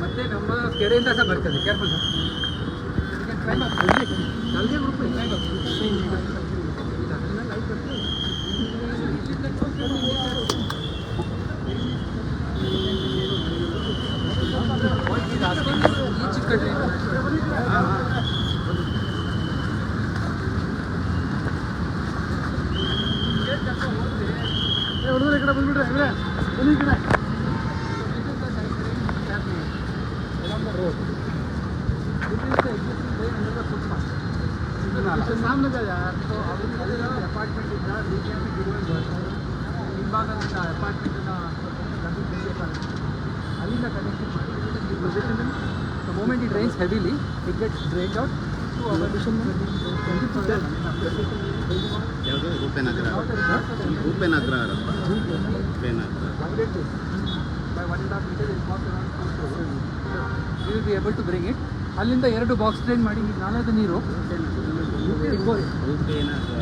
ಮತ್ತೆ ನಮ್ಮ ಕೆರೆಯಿಂದ ಸಹ ಬರ್ತದೆ ಕೇರ್ಫುಲ್ ಜಲ್ದಿ ಗ್ರೂಪ್ ಈ ಚಿಕ್ಕ ಟ್ರೈನ್ ಹುಡುಗರ ಕಡೆ ಬಂದ್ಬಿಟ್ರೆ ಇವ್ರೆ ಬನ್ನಿ ಈ ಕಡೆ ಈ position the moment it rains heavily it gets drained out to our position ಯಾವುದು Roopenagara Roopenagara Roopenagara by one and half meter is walk we will be able to bring it ಅಲ್ಲಿಂದ ಎರಡು ಬಾಕ್ಸ್ ಟ್ರೈನ್ ಮಾಡಿ ಈ ನಾಲೆದ ನೀರು. ರೂಪೇನಗರ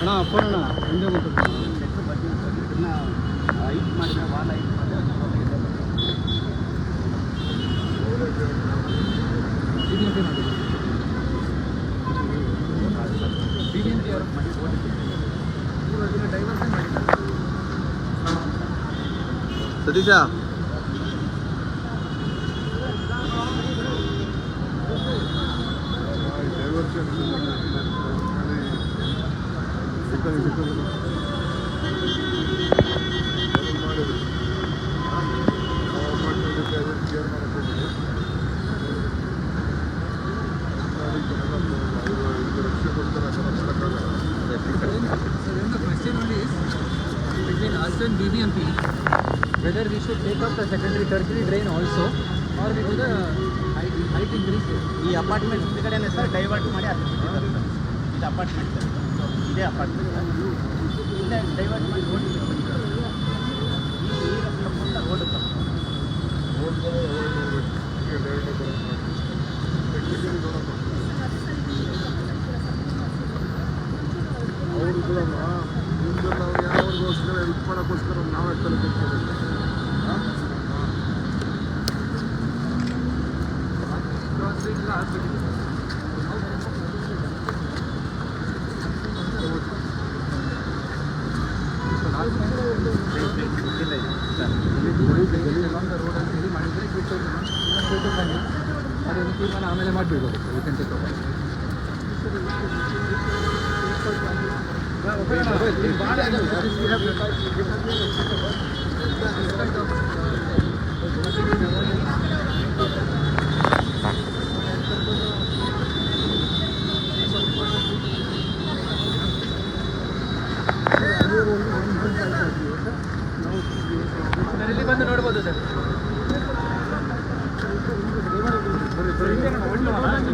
hours later. ಮೊದಲು ಆಗ್ತಾ ಇತ್ತು ಅಣ್ಣ ಫೋನ್ ಅಣ್ಣ ಹಿಂದೆ ಬಂತು ಐಟ್ ಮಾಡಿದ್ರೆ ವಾಲ್ ಐಟ್ ಬಿಬಿಎಂಪಿ ಮಾಡಿ ಬಿಬಿಎಂಪಿ ಅವರು ಮಾಡಿ ಇವಾಗ ಡೈವರ್ಸೇ ಮಾಡಿದ್ದಾರೆ Satish and BBMP whether we should take up the secondary tertiary drain also or we do the height, height increase. ಈ ಅಪಾರ್ಟ್ಮೆಂಟ್ ಈ ಕಡೆನೇ ಸರ್ ಡೈವರ್ಟ್ ಮಾಡಿ ಅಲ್ಲಿ ಬಿಟ್ಟಿದ್ದಾರೆ ಸರ್. ಇದು ಅಪಾರ್ಟ್ಮೆಂಟ್ ಸರ್ ಇದೇ ಅಪಾರ್ಟ್ಮೆಂಟ್ ಇಲ್ಲೇ ಅದೇನು ತೀರ್ಮಾನ ಆಮೇಲೆ ಮಾಡಬಿಡ್ಬೋದು we can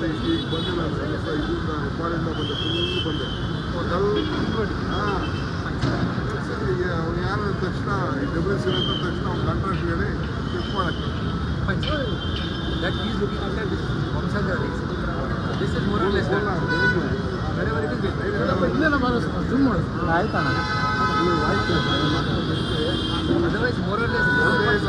ಬಂದಿಲ್ಲ ಒಂದು ಒಂದು ಸ್ವಲ್ಪ ಇನ್ನು ಸ್ವಲ್ಪ ಒಪ್ಪಂದ ಬಂದಿದೆ ಹಾಂ ಕೊನೆ ಒಂದು ಒಂದು ಹಾ ಅವನು ಯಾವಾಗ ಅಷ್ಟಕ್ಕೆ ಡಬಲ್ ಸಿರೆ ಅಂತ ಅಷ್ಟಕ್ಕೆ ಕಾಂಟ್ರಾಕ್ಟ್ ಗೆದಿತ್ತು ನೋಡೋಣ that is looking at this considering this is more or less. Very very very zoom ಮಾಡ್ತಾನೆ ನಾನು ಹೇಳ್ತಾನಾ ಅದನ್ನ ಲೈಟ್ ಆಗ್ ಅದರ್ವೈಸ್ ಮೊರಲ್ less ಯೋವೇಸ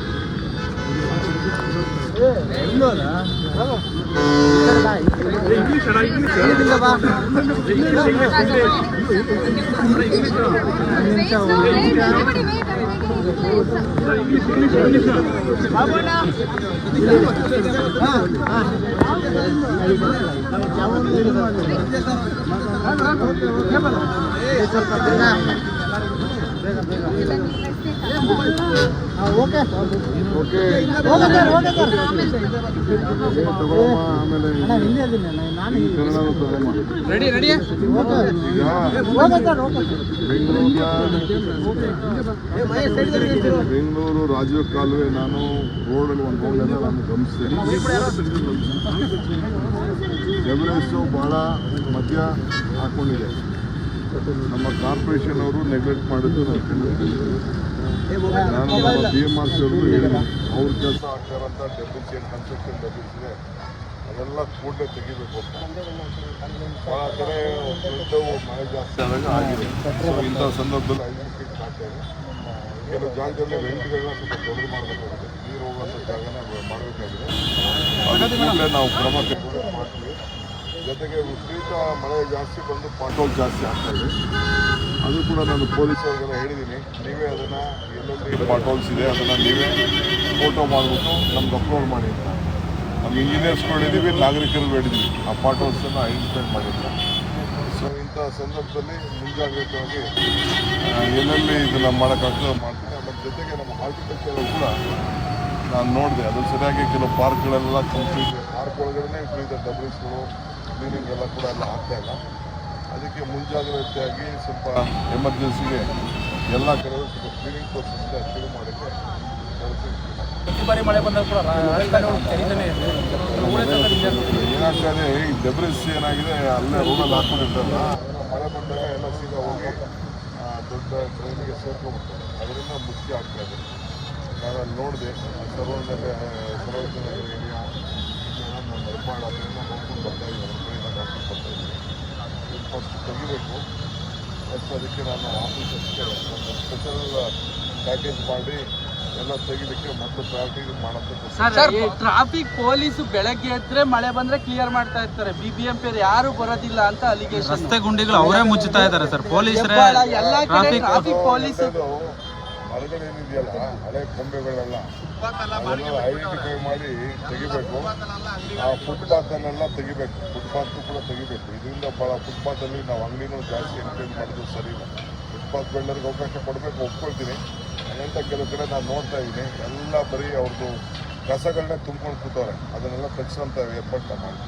ಸ್ವಲ್ಪ ಬೇಗ ಬೇಗ ಬೇಗ ಬೆಂಗಳೂರು ರಾಜೀವ್ ಕಾಲುವೆ, ನಾನು ರೋಡಲ್ಲಿ ಒಂದು ರೋಡನ್ನ ನಾನು ಗಮನಿಸ್ತೇನೆ ಎವರೆಸ್ಟು ಭಾಳ ಮಧ್ಯ ಹಾಕೊಂಡಿದೆ. ನಮ್ಮ ಕಾರ್ಪೊರೇಷನ್ ಅವರು ನೆಗ್ಲೆಕ್ಟ್ ಮಾಡಿದ್ದು ಕಂಡಿದ್ದೀವಿ ನಾನು ನಮ್ಮ ಬಿ ಎಂ ಆರ್ ಸಿ ಅವ್ರಿಗೂ ಹೇಳಿದ್ದೀನಿ ಅವ್ರ ಕೆಲಸ ಆಗ್ತಾರಂತ ಡೆಬ್ರಿಸ್ ಏನು ಕನ್ಸ್ಟ್ರಕ್ಷನ್ ಡೆಬ್ರಿಸ್ ಇದೆ ಅದೆಲ್ಲ ಕೂಡಲೇ ತೆಗಿಬೇಕು ಭಾಳ ಕಡೆ ಒಂದು ಮಳೆ ಜಾಸ್ತಿ ಆದಾಗ ಆಗಿದೆ. ಸೊ ಇಂಥ ಸಂದರ್ಭದಲ್ಲಿ ಐದು ಫೀಟ್ ಮಾಡ್ತೇವೆ ಕೆಲವು ಜಾಗದಲ್ಲಿ ವೆಂಟ್ಗಳನ್ನ ಸ್ವಲ್ಪ ದೊಡ್ಡದು ಮಾಡಬೇಕಾಗುತ್ತೆ ನೀರು ಹೋಗುವಂಥ ಜಾಗನ ಮಾಡಬೇಕಾಗಿದೆ. ಅದಕ್ಕೆ ನಾವು ಕ್ರಮ ತೆಗೆದು ಮಾಡ್ತೀವಿ. ಜೊತೆಗೆ ವಿಪರೀತ ಮಳೆ ಜಾಸ್ತಿ ಬಂದು ಪಾಟೋಲ್ ಜಾಸ್ತಿ ಆಗ್ತಾ ಇದೆ. ಅದು ಕೂಡ ನಾನು ಪೊಲೀಸರಿಗೆಲ್ಲ ಹೇಳಿದ್ದೀನಿ ನೀವೇ ಅದನ್ನು ಎಲ್ಲೆಲ್ಲಿ ಪಾಟೋಲ್ಸ್ ಇದೆ ಅದನ್ನು ನೀವೇ ಫೋಟೋ ಮಾಡಿಬಿಟ್ಟು ನಮ್ಗೆ ಅಪ್ಲೋಡ್ ಮಾಡಿ ನಮ್ಮ ಇಂಜಿನಿಯರ್ಸ್ಗಳಿದ್ದೀವಿ ನಾಗರಿಕರು ಹೇಳಿದ್ವಿ. ಆ ಪಾಟೋಲ್ಸನ್ನು ಐಡೆಂಟಿಫೈ ಮಾಡಿಲ್ಲ ಸೊ ಇಂಥ ಸಂದರ್ಭದಲ್ಲಿ ಮುಂಜಾಗ್ರತವಾಗಿ ಎಲ್ಲೆಲ್ಲಿ ಇದನ್ನು ಮಾಡೋಕ್ಕಾಗ್ತದೆ ಮಾಡ್ತೀನಿ. ಅದ್ರ ಜೊತೆಗೆ ನಮ್ಮ ಹಾರ್ಟಿಕಲ್ಚರ್ ಕೂಡ ನಾನು ನೋಡಿದೆ. ಅದು ಸರಿಯಾಗಿ ಕೆಲವು ಪಾರ್ಕ್ಗಳೆಲ್ಲ ಕಂಪ್ಲೀಟ್ ಪಾರ್ಕ್ ಒಳಗಡೆ ವಿಪರೀತ ಡಬ್ಲ್ಯೂಸ್ಗಳು ಕ್ಲೀನಿಂಗ್ ಎಲ್ಲ ಕೂಡ ಎಲ್ಲ ಆಗ್ತಾ ಇಲ್ಲ. ಅದಕ್ಕೆ ಮುಂಜಾಗ್ರತೆಯಾಗಿ ಸ್ವಲ್ಪ ಎಮರ್ಜೆನ್ಸಿಗೆ ಎಲ್ಲ ಕಡೆ ಸ್ವಲ್ಪ ಕ್ಲೀನಿಂಗ್ ಪ್ರೋಸೆಸ್ನ ಶುರು ಮಾಡೋಕ್ಕೆ ಪ್ರತಿ ಬಾರಿ ಮಳೆ ಬಂದಾಗ ಕೂಡ. ಏನಾಗ್ತದೆ ಈ ಡೆಬ್ರಿಸ್ ಏನಾಗಿದೆ ಅಲ್ಲೇ ರೂಮಲ್ಲಿ ಹಾಕೊಂಡಿರ್ತಾರಲ್ಲ ಮಳೆ ಬಂದಾಗ ಎಲ್ಲ ಸೀದಾ ಹೋಗಿ ದೊಡ್ಡ ಟ್ರೈನಿಗೆ ಸೇರ್ಕೊಂಡ್ಬಿಡ್ತಾರೆ. ಅದರಿಂದ ಮುಖ್ಯ ಆಗ್ತಾ ಇದೆ. ನಾನು ಅಲ್ಲಿ ನೋಡಿದೆ ಸರ್ವನಗರ ಸರ್ವಜನಗರ ಏರಿಯಾ ನಮ್ಮ ನಿರ್ಮಾಣ ಅದರಿಂದ ನೋಡ್ಕೊಂಡು ಬರ್ತಾ ಇದ್ದಾರೆ. ಫಸ್ಟ್ ತೆಗಿಬೇಕು ಫಸ್ಟ್ ಅದಕ್ಕೆ ನಾನು ಆಫೀಸರ್ಸ್ಗೆ ಒಂದು ಸ್ಪೆಷಲ್ ಪ್ಯಾಕೇಜ್ ಮಾಡಿ ಎಲ್ಲ ತೆಗಿಲಿಕ್ಕೆ ಮತ್ತೆ ಪ್ರಾಯೋರಿಟಿ ಮಾಡೋಂಥ ಸರ್ ಟ್ರಾಫಿಕ್ ಪೊಲೀಸ್ ಬೆಳಗ್ಗೆ ಎದ್ರೆ ಮಳೆ ಬಂದ್ರೆ ಕ್ಲಿಯರ್ ಮಾಡ್ತಾ ಇರ್ತಾರೆ. ಬಿಬಿಎಂಪಿ ಯಾರು ಬರೋದಿಲ್ಲ ಅಂತ ಅಲ್ಲಿಗೆ ರಸ್ತೆ ಗುಂಡಿಗಳು ಅವರೇ ಮುಚ್ಚುತ್ತಾ ಇದ್ದಾರೆ ಸರ್ ಪೊಲೀಸರೇ ಎಲ್ಲಾ ಟ್ರಾಫಿಕ್ ಟ್ರಾಫಿಕ್ ಪೊಲೀಸ್ ಮರಗಳೇನಿದೆಯಲ್ಲ ಹಳೆ ಕೊಂಬೆಗಳೆಲ್ಲ. ಐಡೆಂಟಿಫೈ ಮಾಡಿ ತೆಗಿಬೇಕು. ಆ ಫುಟ್ಪಾತನ್ನೆಲ್ಲ ತೆಗಿಬೇಕು. ಫುಟ್ಪಾತ್ ಕೂಡ ತೆಗಿಬೇಕು. ಇದರಿಂದ ಭಾಳ ಫುಟ್ಪಾತಲ್ಲಿ ನಾವು ಅಂಗಡಿನೂ ಜಾಸ್ತಿ ಎಂಟೈನ್ ಮಾಡೋದು ಸರಿ ಫುಟ್ಪಾತ್ ಬೆಳ್ಳರಿಗೆ ಅವಕಾಶ ಕೊಡಬೇಕು ಒಪ್ಕೊಳ್ತೀನಿ. ಅಂತ ಕೆಲವು ಕಡೆ ನಾನು ನೋಡ್ತಾ ಇದ್ದೀನಿ. ಎಲ್ಲ ಬರೀ ಅವ್ರದ್ದು ಕಸಗಳನ್ನ ತುಂಬ್ಕೊಂಡು ಕೂತವ್ರೆ. ಅದನ್ನೆಲ್ಲ ತೆಗ್ಸೋಂಥ ಏರ್ಪಾಟ್ ಮಾಡಿ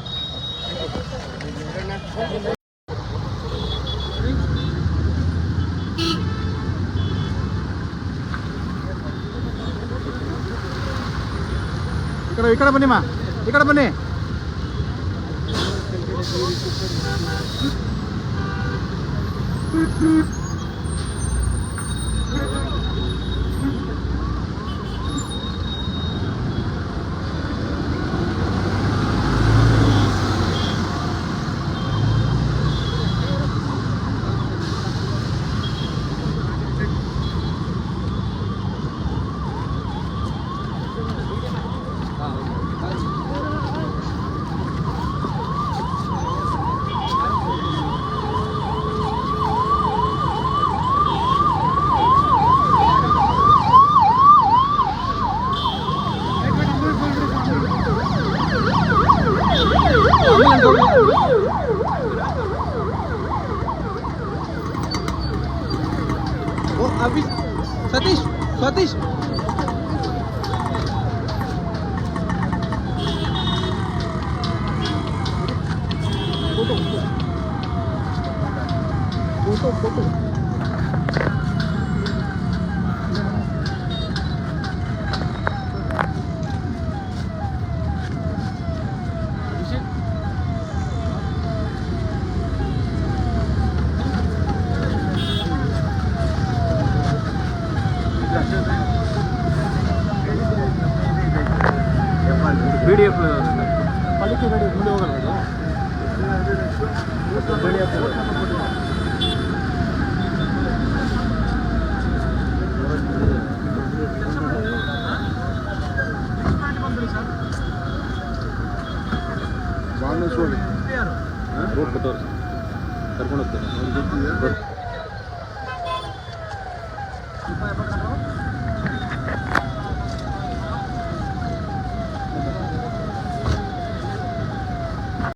ಕಡೆ ಈ ಕಡೆ ಬನ್ನಿಮ್ಮ ಈ ಕಡೆ ಬನ್ನಿ.